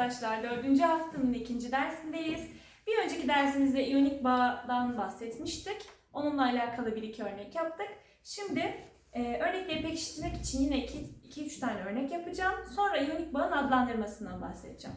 arkadaşlar. Dördüncü haftanın ikinci dersindeyiz. Bir önceki dersimizde iyonik bağdan bahsetmiştik. Onunla alakalı bir iki örnek yaptık. Şimdi e, örnekleri pekiştirmek için yine 2-3 tane örnek yapacağım. Sonra iyonik bağın adlandırmasından bahsedeceğim.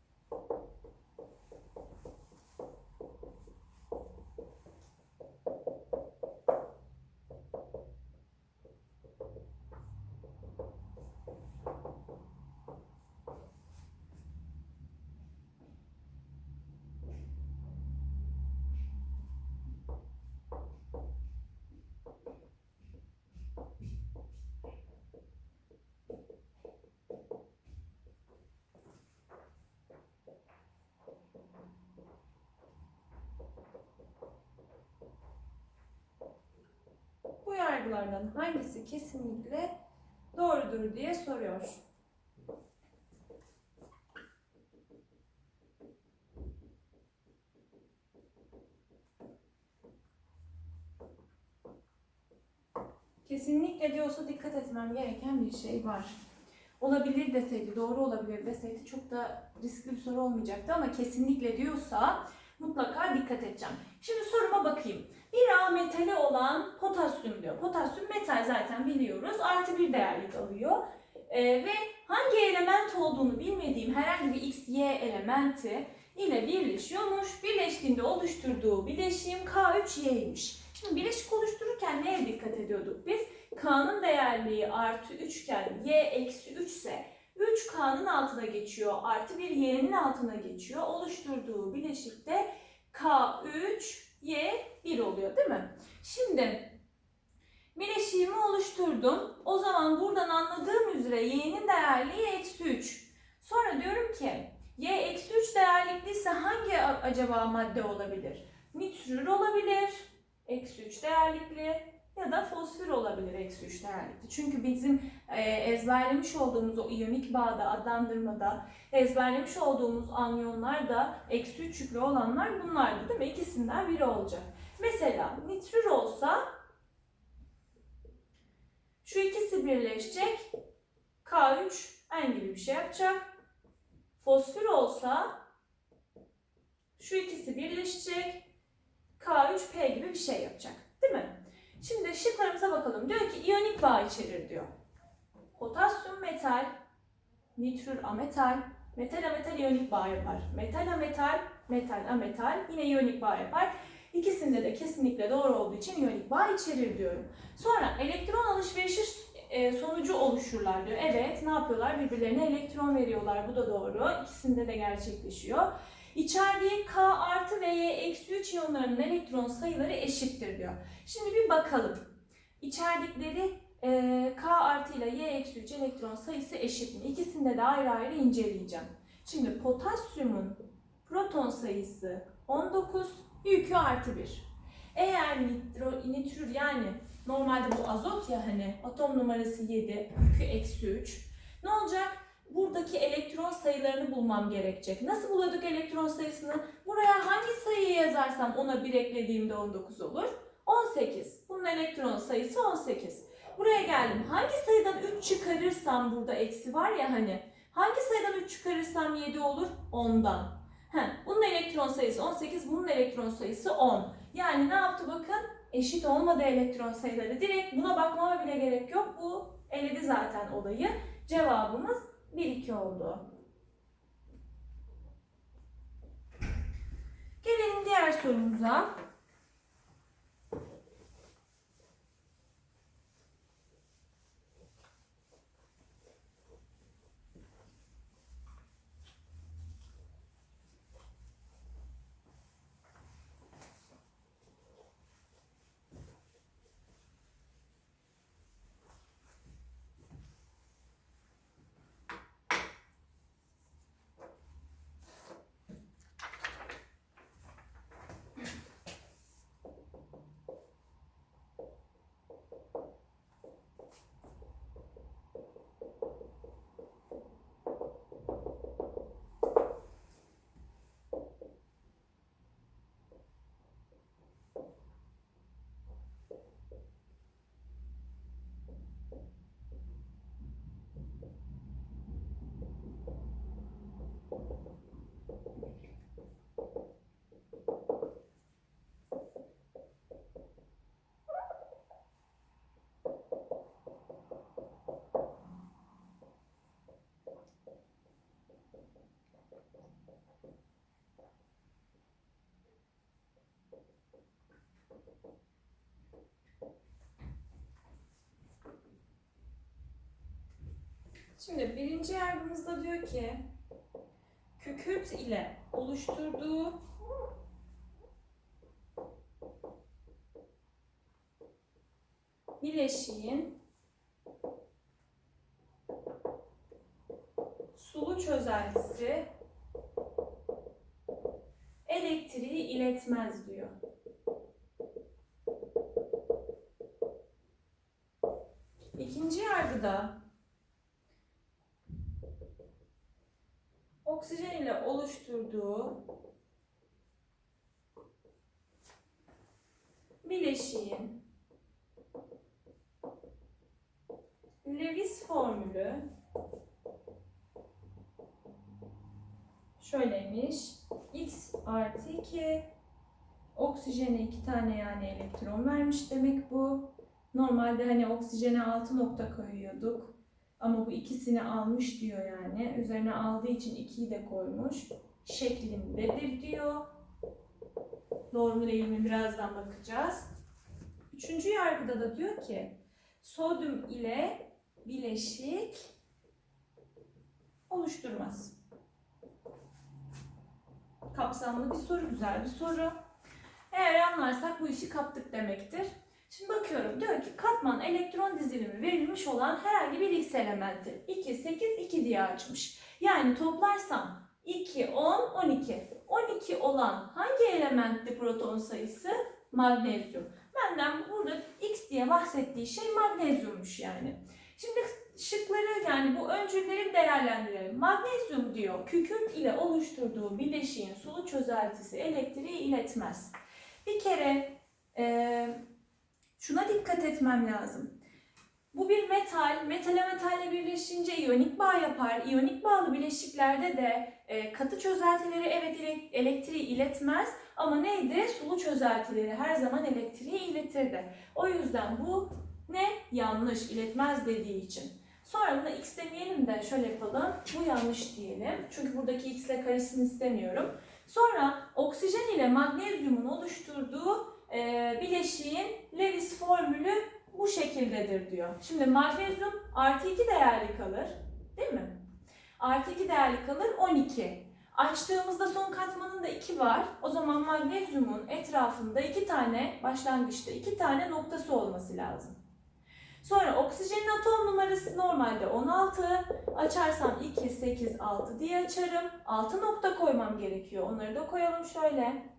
yargılardan hangisi kesinlikle doğrudur diye soruyor. Kesinlikle diyorsa dikkat etmem gereken bir şey var. Olabilir deseydi, doğru olabilir deseydi çok da riskli bir soru olmayacaktı ama kesinlikle diyorsa mutlaka dikkat edeceğim. Şimdi soruma bakayım. Bir A metali olan potasyum diyor. Potasyum metal zaten biliyoruz. Artı bir değerlik alıyor. Ee, ve hangi element olduğunu bilmediğim herhangi bir X, Y elementi ile birleşiyormuş. Birleştiğinde oluşturduğu bileşim K3Y'ymiş. Şimdi bileşik oluştururken neye dikkat ediyorduk biz? K'nın değerliği artı 3 iken Y eksi 3 ise 3 K'nın altına geçiyor. Artı 1 Y'nin altına geçiyor. Oluşturduğu bileşikte K3 Y 1 oluyor değil mi? Şimdi bileşiğimi oluşturdum. O zaman buradan anladığım üzere Y'nin değerliği eksi 3. Sonra diyorum ki Y eksi 3 değerlikliyse hangi acaba madde olabilir? Nitrür olabilir. Eksi 3 değerlikli ya da fosfor olabilir eksi 3 değerlikli. Çünkü bizim e, ezberlemiş olduğumuz o iyonik bağda adlandırmada ezberlemiş olduğumuz anyonlar da eksi 3 yüklü olanlar bunlardı değil mi? İkisinden biri olacak. Mesela nitrür olsa şu ikisi birleşecek. K3 en gibi bir şey yapacak. Fosfor olsa şu ikisi birleşecek. K3P gibi bir şey yapacak. Değil mi? Şimdi şıklarımıza bakalım. Diyor ki iyonik bağ içerir diyor. Potasyum metal, nitrür ametal, metal ametal iyonik bağ yapar. Metal ametal, metal ametal yine iyonik bağ yapar. İkisinde de kesinlikle doğru olduğu için iyonik bağ içerir diyorum. Sonra elektron alışverişi e, sonucu oluşurlar diyor. Evet ne yapıyorlar? Birbirlerine elektron veriyorlar. Bu da doğru. İkisinde de gerçekleşiyor. İçerdiği K artı ve Y eksi 3 iyonlarının elektron sayıları eşittir diyor. Şimdi bir bakalım. İçerdikleri e, K artı ile Y eksi 3 elektron sayısı eşit mi? İkisinde de ayrı ayrı inceleyeceğim. Şimdi potasyumun proton sayısı 19, yükü artı 1. Eğer nitro, nitrür yani normalde bu azot ya hani atom numarası 7, yükü eksi 3. Ne olacak? Buradaki elektron sayılarını bulmam gerekecek. Nasıl buluyorduk elektron sayısını? Buraya hangi sayıyı yazarsam ona 1 eklediğimde 19 olur. 18. Bunun elektron sayısı 18. Buraya geldim. Hangi sayıdan 3 çıkarırsam burada eksi var ya hani. Hangi sayıdan 3 çıkarırsam 7 olur? 10'dan. Heh, bunun elektron sayısı 18, bunun elektron sayısı 10. Yani ne yaptı bakın? Eşit olmadı elektron sayıları. Direkt buna bakmama bile gerek yok. Bu eledi zaten olayı. Cevabımız 1-2 oldu. Gelelim diğer sorumuza. Şimdi birinci yargımızda diyor ki kükürt ile oluşturduğu bileşiğin sulu çözeltisi elektriği iletmez diyor. İkinci yargıda oksijen ile oluşturduğu bileşiğin Lewis formülü şöyleymiş. X artı 2 oksijene 2 tane yani elektron vermiş demek bu. Normalde hani oksijene 6 nokta koyuyorduk. Ama bu ikisini almış diyor yani. Üzerine aldığı için 2'yi de koymuş. Şeklindedir diyor. Doğru mu değil mi birazdan bakacağız. Üçüncü yargıda da diyor ki sodyum ile bileşik oluşturmaz. Kapsamlı bir soru, güzel bir soru. Eğer anlarsak bu işi kaptık demektir. Şimdi bakıyorum diyor ki katman elektron dizilimi verilmiş olan herhangi bir X elementi 2, 8, 2 diye açmış. Yani toplarsam 2, 10, 12. 12 olan hangi elementti proton sayısı? Magnezyum. Benden burada X diye bahsettiği şey magnezyummuş yani. Şimdi şıkları yani bu öncülleri değerlendirelim. Magnezyum diyor kükürt ile oluşturduğu bileşiğin sulu çözeltisi elektriği iletmez. Bir kere e, şuna dikkat etmem lazım. Bu bir metal, metale metalle birleşince iyonik bağ yapar. İyonik bağlı bileşiklerde de e, katı çözeltileri evet ele- elektriği iletmez ama neydi? Sulu çözeltileri her zaman elektriği iletirdi. O yüzden bu ne? Yanlış, iletmez dediği için. Sonra buna x demeyelim de şöyle yapalım. Bu yanlış diyelim. Çünkü buradaki x ile karışsın istemiyorum. Sonra oksijen ile magnezyumun oluşturduğu e, bileşiğin Lewis formülü bu şekildedir diyor. Şimdi magnezyum artı 2 değerli kalır. Değil mi? Artı 2 değerli kalır 12. Açtığımızda son katmanında 2 var. O zaman magnezyumun etrafında 2 tane başlangıçta 2 tane noktası olması lazım. Sonra oksijenin atom numarası normalde 16. Açarsam 2, 8, 6 diye açarım. 6 nokta koymam gerekiyor. Onları da koyalım şöyle.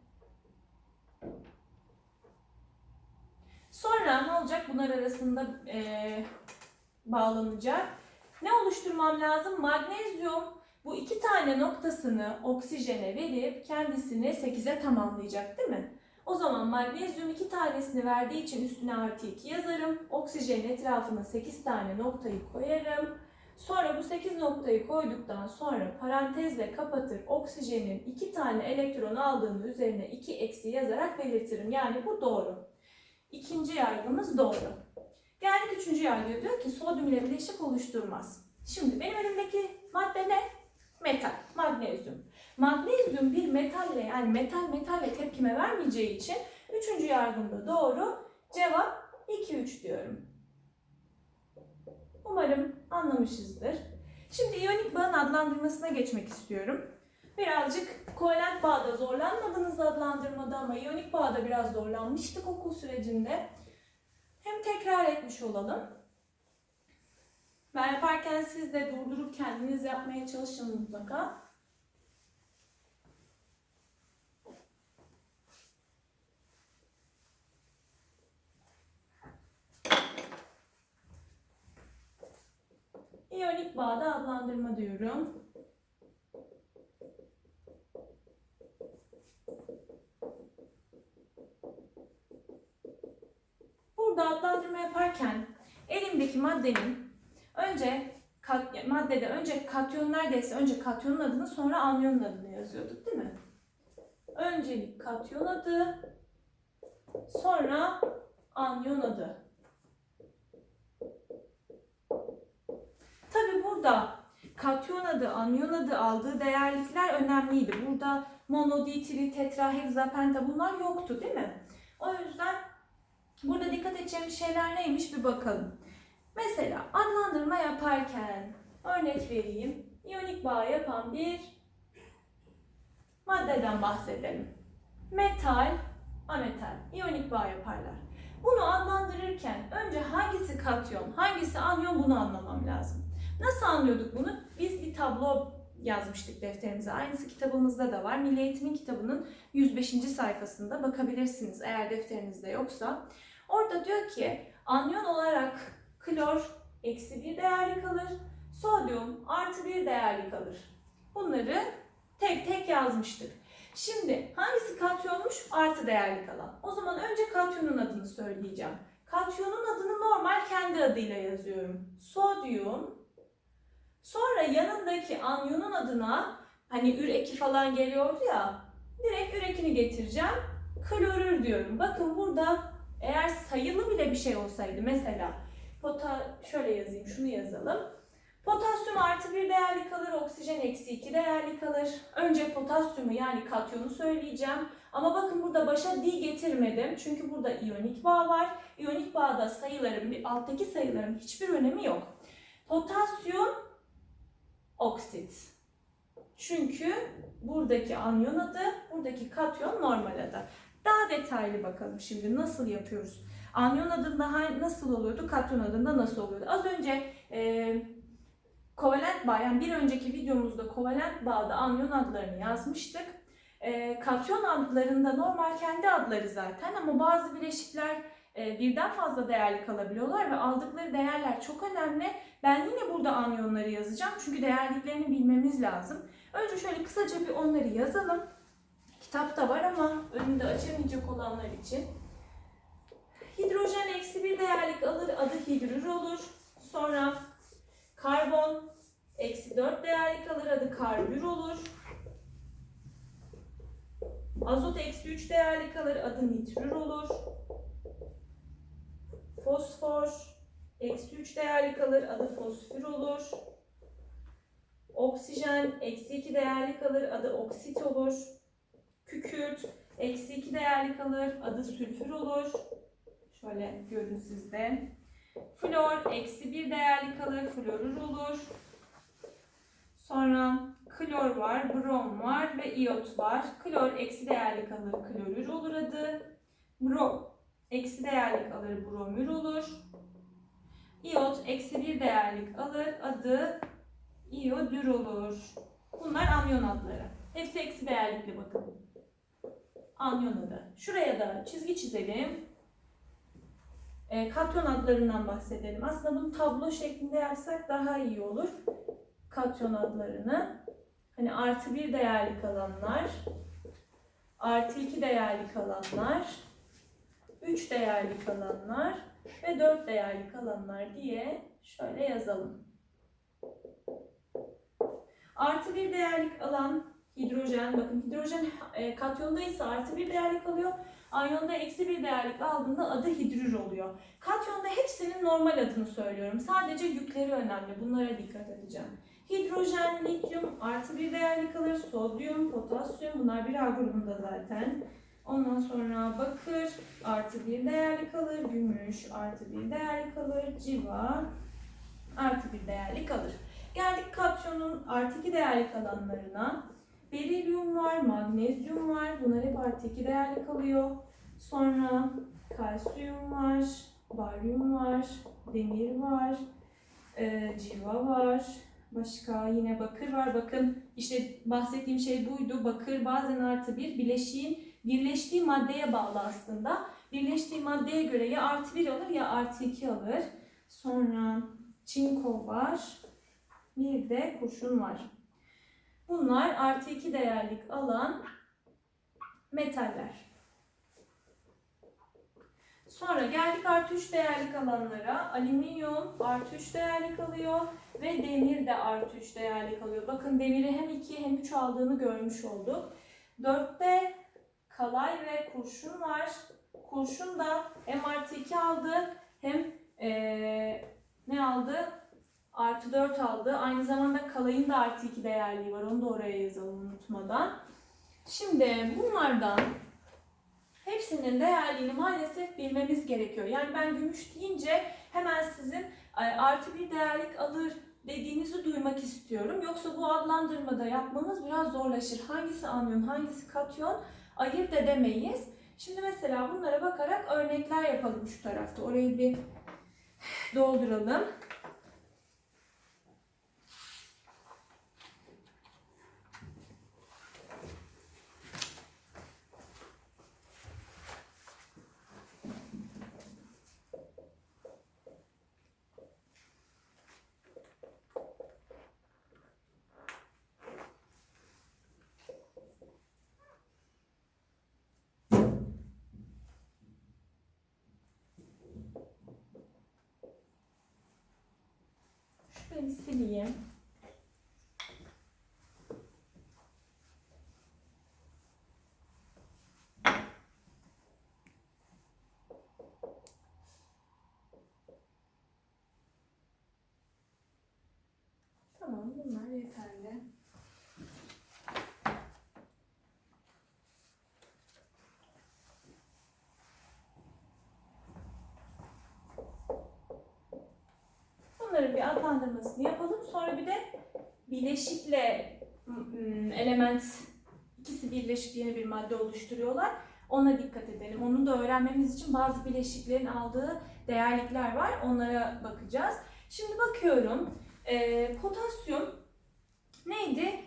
Sonra ne olacak? Bunlar arasında eee, bağlanacak. Ne oluşturmam lazım? Magnezyum bu iki tane noktasını oksijene verip kendisini 8'e tamamlayacak değil mi? O zaman magnezyum iki tanesini verdiği için üstüne artı 2 yazarım. Oksijenin etrafına 8 tane noktayı koyarım. Sonra bu 8 noktayı koyduktan sonra parantezle kapatır oksijenin iki tane elektron aldığını üzerine 2 eksi yazarak belirtirim. Yani bu doğru. İkinci yargımız doğru. Geldik üçüncü yargıya diyor ki sodyum ile bileşik oluşturmaz. Şimdi benim elimdeki madde ne? Metal, magnezyum. Magnezyum bir metalle yani metal metalle tepkime vermeyeceği için üçüncü yargımda doğru. Cevap 2-3 diyorum. Umarım anlamışızdır. Şimdi iyonik bağın adlandırmasına geçmek istiyorum. Birazcık kovalent bağda zorlanmadınız adlandırmada ama iyonik bağda biraz zorlanmıştık okul sürecinde. Hem tekrar etmiş olalım. Ben yaparken siz de durdurup kendiniz yapmaya çalışın mutlaka. İyonik bağda adlandırma diyorum. Burada adlandırma yaparken elimdeki maddenin önce kat, maddede önce katyon neredeyse önce katyonun adını sonra anyonun adını yazıyorduk değil mi? Öncelik katyon adı sonra anyon adı. Tabi burada katyon adı, anyon adı aldığı değerlikler önemliydi. Burada mono, ditri, tetra, hexapenta bunlar yoktu değil mi? O yüzden burada dikkat edeceğimiz şeyler neymiş bir bakalım. Mesela adlandırma yaparken örnek vereyim. İyonik bağ yapan bir maddeden bahsedelim. Metal, ametal. İyonik bağ yaparlar. Bunu adlandırırken önce hangisi katyon, hangisi anyon bunu anlamam lazım. Nasıl anlıyorduk bunu? Biz bir tablo yazmıştık defterimize. Aynısı kitabımızda da var. Milli Eğitim'in kitabının 105. sayfasında bakabilirsiniz eğer defterinizde yoksa. Orada diyor ki anyon olarak klor eksi bir değerli kalır. Sodyum artı bir değerli kalır. Bunları tek tek yazmıştık. Şimdi hangisi katyonmuş? Artı değerli kalan. O zaman önce katyonun adını söyleyeceğim. Katyonun adını normal kendi adıyla yazıyorum. Sodyum. Sonra yanındaki anyonun adına hani ür eki falan geliyordu ya. Direkt ür ekini getireceğim. Klorür diyorum. Bakın burada eğer sayılı bile bir şey olsaydı mesela pota şöyle yazayım şunu yazalım. Potasyum artı bir değerli kalır, oksijen eksi iki değerli kalır. Önce potasyumu yani katyonu söyleyeceğim. Ama bakın burada başa di getirmedim. Çünkü burada iyonik bağ var. İyonik bağda sayıların, alttaki sayıların hiçbir önemi yok. Potasyum oksit. Çünkü buradaki anyon adı, buradaki katyon normal adı. Daha detaylı bakalım şimdi nasıl yapıyoruz. Anyon adında nasıl oluyordu, katyon adında nasıl oluyordu? Az önce e, kovalent bağ, yani bir önceki videomuzda kovalent bağda anyon adlarını yazmıştık. E, katyon adlarında normal kendi adları zaten ama bazı bileşikler e, birden fazla değerli kalabiliyorlar ve aldıkları değerler çok önemli. Ben yine burada anyonları yazacağım çünkü değerliklerini bilmemiz lazım. Önce şöyle kısaca bir onları yazalım. Kitapta var ama önünde açamayacak olanlar için. Hidrojen eksi bir değerlik alır, adı hidrür olur. Sonra karbon eksi 4 değerlik alır, adı karbür olur. Azot eksi 3 değerlik alır, adı nitrür olur. Fosfor eksi 3 değerlik alır, adı fosfür olur. Oksijen eksi 2 değerlik alır, adı oksit olur. Kükürt eksi 2 değerlik alır, adı sülfür olur. Şöyle görün sizde. Flor eksi 1 değerlik alır, florür olur. Sonra klor var, brom var ve iot var. Klor eksi değerlik alır, klorür olur adı. Brom eksi değerlik alır, bromür olur. İyot eksi bir değerlik alır, adı iyodür olur. Bunlar anyon adları. Hepsi eksi değerlikli bakın. Anyon adı. Şuraya da çizgi çizelim. E, katyon adlarından bahsedelim. Aslında bunu tablo şeklinde yapsak daha iyi olur. Katyon adlarını. Hani artı bir değerli kalanlar, artı iki değerli kalanlar, 3 değerli kalanlar ve 4 değerli kalanlar diye şöyle yazalım. Artı bir değerlik alan hidrojen, bakın hidrojen e, katyonda ise artı bir değerlik alıyor. Anyonda eksi bir değerlik aldığında adı hidrür oluyor. Katyonda hepsinin normal adını söylüyorum. Sadece yükleri önemli. Bunlara dikkat edeceğim. Hidrojen, lityum artı bir değerli kalır. Sodyum, potasyum bunlar bir A grubunda zaten. Ondan sonra bakır artı bir değerli kalır. Gümüş artı bir değerli kalır. Civa artı bir değerli kalır. Geldik katyonun artı iki değerli kalanlarına. Berilyum var, magnezyum var. Bunlar hep artı iki değerli kalıyor. Sonra kalsiyum var, baryum var, demir var, e, civa var. Başka yine bakır var. Bakın işte bahsettiğim şey buydu. Bakır bazen artı bir bileşiğin birleştiği maddeye bağlı aslında. Birleştiği maddeye göre ya artı bir alır ya artı iki alır. Sonra çinko var. Bir de kurşun var. Bunlar artı iki değerlik alan metaller. Sonra geldik artı 3 değerlik alanlara. Alüminyum artı 3 değerlik alıyor ve demir de artı 3 değerlik alıyor. Bakın demiri hem 2 hem 3 aldığını görmüş olduk. 4'te kalay ve kurşun var. Kurşun da hem artı 2 aldı hem eee, ne aldı? Artı 4 aldı. Aynı zamanda kalayın da artı 2 değerliği var. Onu da oraya yazalım unutmadan. Şimdi bunlardan hepsinin değerliğini maalesef bilmemiz gerekiyor. Yani ben gümüş deyince hemen sizin artı bir değerlik alır dediğinizi duymak istiyorum. Yoksa bu adlandırmada yapmamız biraz zorlaşır. Hangisi anyon, hangisi katyon ayırt edemeyiz. Şimdi mesela bunlara bakarak örnekler yapalım şu tarafta. Orayı bir dolduralım. Şurayı bir sileyim. Tamam bunlar yeterli. Adlandırmasını yapalım. Sonra bir de bileşikle element ikisi birleşik yeni bir madde oluşturuyorlar. Ona dikkat edelim. Onu da öğrenmemiz için bazı bileşiklerin aldığı değerlikler var. Onlara bakacağız. Şimdi bakıyorum. Ee, potasyum neydi?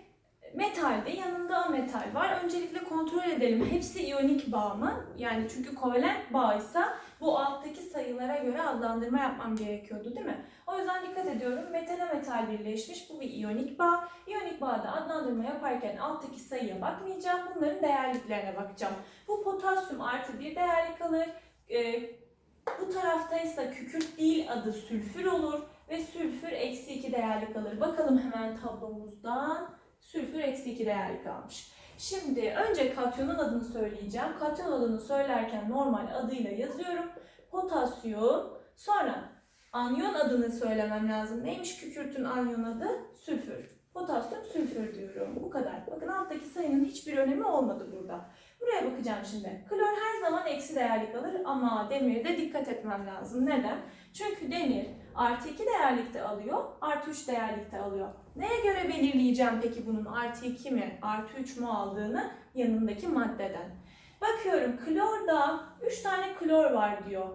Metalde yanında ametal var. Öncelikle kontrol edelim. Hepsi iyonik bağ mı? Yani çünkü kovalent bağıysa bu alttaki sayılara göre adlandırma yapmam gerekiyordu değil mi? O yüzden dikkat ediyorum. Metale metal birleşmiş. Bu bir iyonik bağ. İyonik bağda adlandırma yaparken alttaki sayıya bakmayacağım. Bunların değerliklerine bakacağım. Bu potasyum artı bir değerlik alır. Ee, bu tarafta ise kükürt değil adı sülfür olur. Ve sülfür eksi 2 değerlik alır. Bakalım hemen tablomuzdan. Sülfür eksi 2 değerlik almış. Şimdi önce katyonun adını söyleyeceğim. Katyon adını söylerken normal adıyla yazıyorum. Potasyum. Sonra anyon adını söylemem lazım. Neymiş kükürtün anyon adı? Sülfür. Potasyum sülfür diyorum. Bu kadar. Bakın alttaki sayının hiçbir önemi olmadı burada. Buraya bakacağım şimdi. Klor her zaman eksi değerlik alır ama demirde dikkat etmem lazım. Neden? Çünkü demir artı 2 değerlikte alıyor, artı 3 değerlikte alıyor. Neye göre belirleyeceğim peki bunun artı 2 mi, artı 3 mu aldığını yanındaki maddeden. Bakıyorum klorda 3 tane klor var diyor.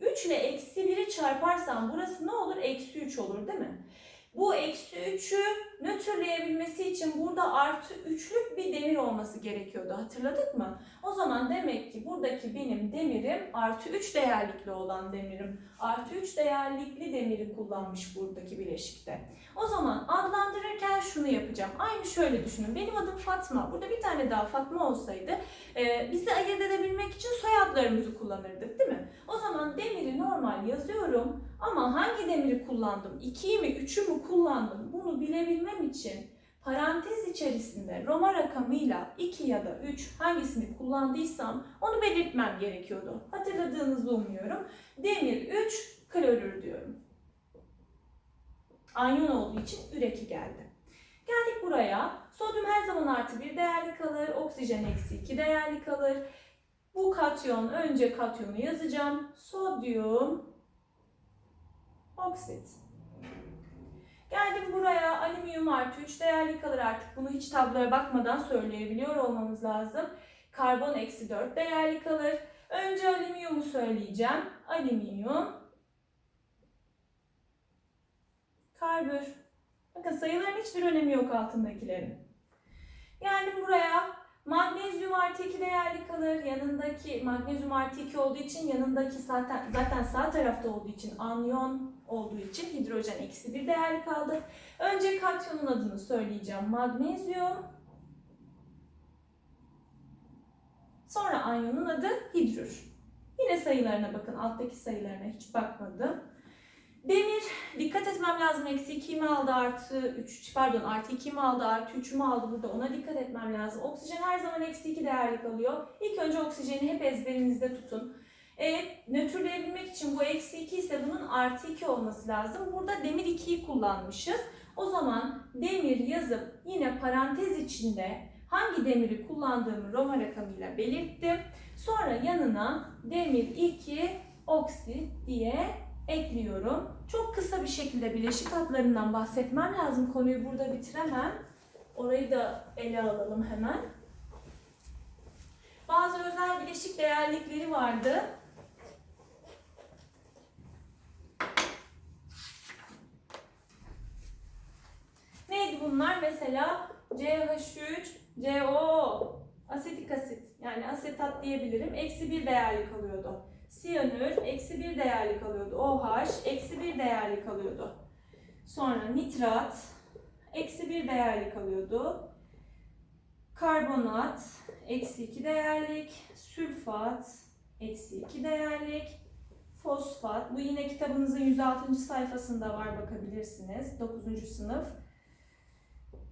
3 ile eksi 1'i çarparsam burası ne olur? Eksi 3 olur değil mi? Bu eksi 3'ü nötrleyebilmesi için burada artı 3'lük bir demir olması gerekiyordu. Hatırladık mı? O zaman demek ki buradaki benim demirim artı 3 değerlikli olan demirim. Artı 3 değerlikli demiri kullanmış buradaki bileşikte. O zaman adlandırırken şunu yapacağım. Aynı şöyle düşünün. Benim adım Fatma. Burada bir tane daha Fatma olsaydı e, bizi ayırt edebilmek için soyadlarımızı kullanırdık değil mi? O zaman demiri normal yazıyorum ama hangi demiri kullandım? 2'yi mi 3'ü mü kullandım? Bunu bilebilmem için parantez içerisinde Roma rakamıyla 2 ya da 3 hangisini kullandıysam onu belirtmem gerekiyordu. Hatırladığınızı umuyorum. Demir 3 klorür diyorum. Anyon olduğu için üreki geldi. Geldik buraya. Sodyum her zaman artı bir değerli kalır. Oksijen eksi 2 değerli kalır. Bu katyon önce katyonu yazacağım. Sodyum oksit. Geldim buraya alüminyum artı 3 değerli kalır artık. Bunu hiç tabloya bakmadan söyleyebiliyor olmamız lazım. Karbon eksi 4 değerli kalır. Önce alüminyumu söyleyeceğim. Alüminyum. Karbür. Bakın sayıların hiçbir önemi yok altındakilerin. Geldim buraya. Magnezyum artı 2 değerli kalır. Yanındaki magnezyum artı 2 olduğu için yanındaki zaten, zaten sağ tarafta olduğu için anyon olduğu için hidrojen eksi 1 değerli kaldı. Önce katyonun adını söyleyeceğim. Magnezyum. Sonra anyonun adı hidrür. Yine sayılarına bakın. Alttaki sayılarına hiç bakmadım. Demir, dikkat etmem lazım. Eksi 2 mi aldı artı 3, pardon artı 2 mi aldı artı 3 mü aldı burada ona dikkat etmem lazım. Oksijen her zaman eksi 2 değerli kalıyor. İlk önce oksijeni hep ezberinizde tutun. E, nötrleyebilmek için bu eksi 2 ise bunun artı 2 olması lazım. Burada demir 2'yi kullanmışız. O zaman demir yazıp yine parantez içinde hangi demiri kullandığımı Roma rakamıyla belirttim. Sonra yanına demir 2 oksit diye ekliyorum. Çok kısa bir şekilde bileşik hatlarından bahsetmem lazım. Konuyu burada bitiremem. Orayı da ele alalım hemen. Bazı özel bileşik değerlikleri vardı. Neydi bunlar? Mesela CH3, CO, asetik asit yani asetat diyebilirim. Eksi bir değerli kalıyordu. Siyanür eksi bir değerli kalıyordu. OH eksi bir değerli kalıyordu. Sonra nitrat eksi bir değerli kalıyordu. Karbonat eksi iki değerlik. Sülfat eksi iki değerlik. Fosfat. Bu yine kitabınızın 106. sayfasında var bakabilirsiniz. 9. sınıf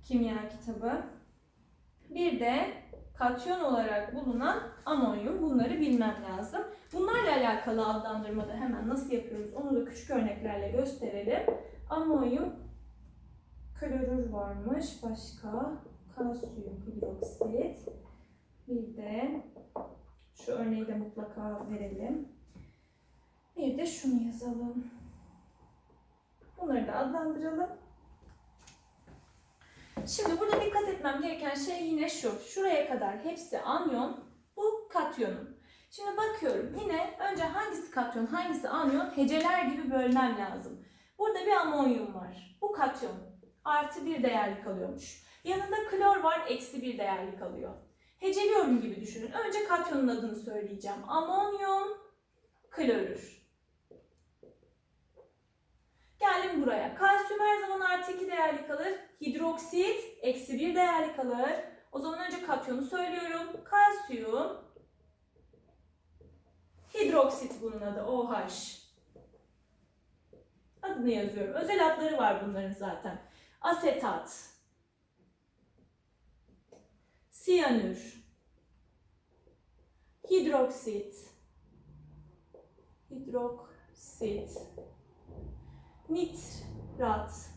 kimya kitabı. Bir de katyon olarak bulunan amonyum. Bunları bilmem lazım. Bunlarla alakalı adlandırmada hemen nasıl yapıyoruz onu da küçük örneklerle gösterelim. Amonyum klorür varmış. Başka kalsiyum hidroksit. Bir de şu örneği de mutlaka verelim. Bir de şunu yazalım. Bunları da adlandıralım. Şimdi burada dikkat etmem gereken şey yine şu. Şuraya kadar hepsi anyon, bu katyonum. Şimdi bakıyorum yine önce hangisi katyon, hangisi anyon heceler gibi bölmem lazım. Burada bir amonyum var. Bu katyon. Artı bir değerli kalıyormuş. Yanında klor var, eksi bir değerli kalıyor. Heceliyorum gibi düşünün. Önce katyonun adını söyleyeceğim. Amonyum klorür. Geldim buraya. Kalsiyum her zaman artı 2 değerli kalır. Hidroksit eksi 1 değerli kalır. O zaman önce katyonu söylüyorum. Kalsiyum hidroksit bunun adı OH. Adını yazıyorum. Özel adları var bunların zaten. Asetat. Siyanür. Hidroksit. Hidroksit nitrat,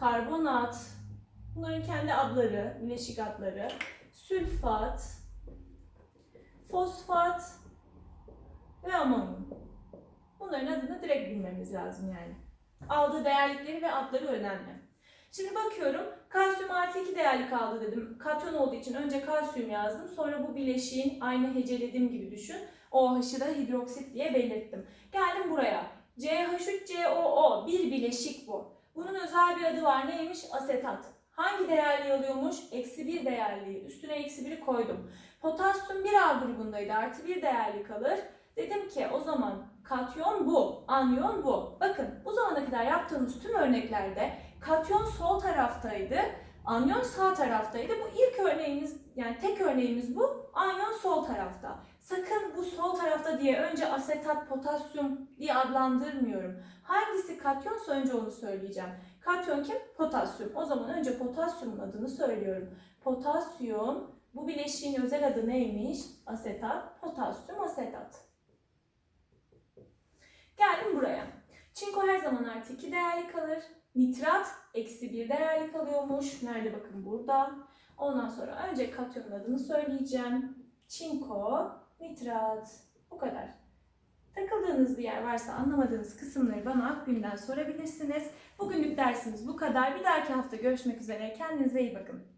karbonat, bunların kendi adları, bileşik adları, sülfat, fosfat ve amonyum. Bunların adını direkt bilmemiz lazım yani. Aldığı değerlikleri ve adları önemli. Şimdi bakıyorum kalsiyum artı 2 değerli kaldı dedim. Katyon olduğu için önce kalsiyum yazdım. Sonra bu bileşiğin aynı hecelediğim gibi düşün. OH'ı da hidroksit diye belirttim. Geldim buraya. CH3COO bir bileşik bu. Bunun özel bir adı var. Neymiş? Asetat. Hangi değerli alıyormuş? Eksi bir değerliği. Üstüne eksi biri koydum. Potasyum 1A grubundaydı. Artı bir değerli kalır. Dedim ki o zaman katyon bu, anyon bu. Bakın bu zamana kadar yaptığımız tüm örneklerde katyon sol taraftaydı, anyon sağ taraftaydı. Bu ilk örneğimiz yani tek örneğimiz bu. Anyon sol tarafta. Sakın bu sol tarafta diye önce asetat, potasyum diye adlandırmıyorum. Hangisi katyonsa önce onu söyleyeceğim. Katyon kim? Potasyum. O zaman önce potasyumun adını söylüyorum. Potasyum, bu bileşiğin özel adı neymiş? Asetat, potasyum asetat. Geldim buraya. Çinko her zaman artı 2 değerli kalır. Nitrat eksi 1 değerli kalıyormuş. Nerede bakın burada. Ondan sonra önce katyonun adını söyleyeceğim. Çinko, nitrat. Bu kadar. Takıldığınız bir yer varsa anlamadığınız kısımları bana Akgün'den sorabilirsiniz. Bugünlük dersimiz bu kadar. Bir dahaki hafta görüşmek üzere. Kendinize iyi bakın.